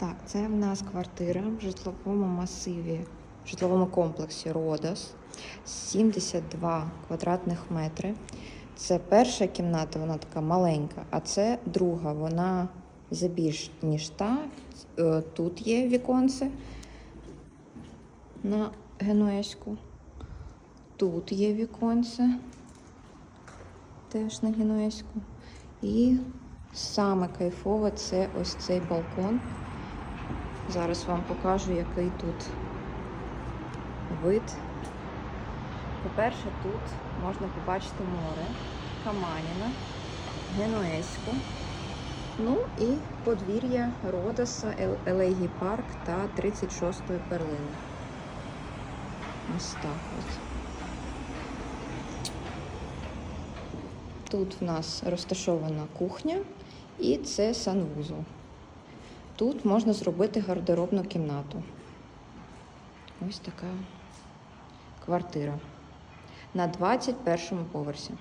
Так, це в нас квартира в житловому масиві, в житловому комплексі Родос. 72 квадратних метри. Це перша кімната, вона така маленька, а це друга, вона забільш ніж та. Е, Тут є віконце на Генуезьку. Тут є віконце теж на Генуезьку. І саме кайфове це ось цей балкон. Зараз вам покажу, який тут вид. По-перше, тут можна побачити море, Каманіна, Генуезьку. Ну і подвір'я Родоса, Елегій парк та 36-ї перлини. Ось так от. Тут в нас розташована кухня і це санвузол. Тут можна зробити гардеробну кімнату. Ось така квартира на 21 поверсі.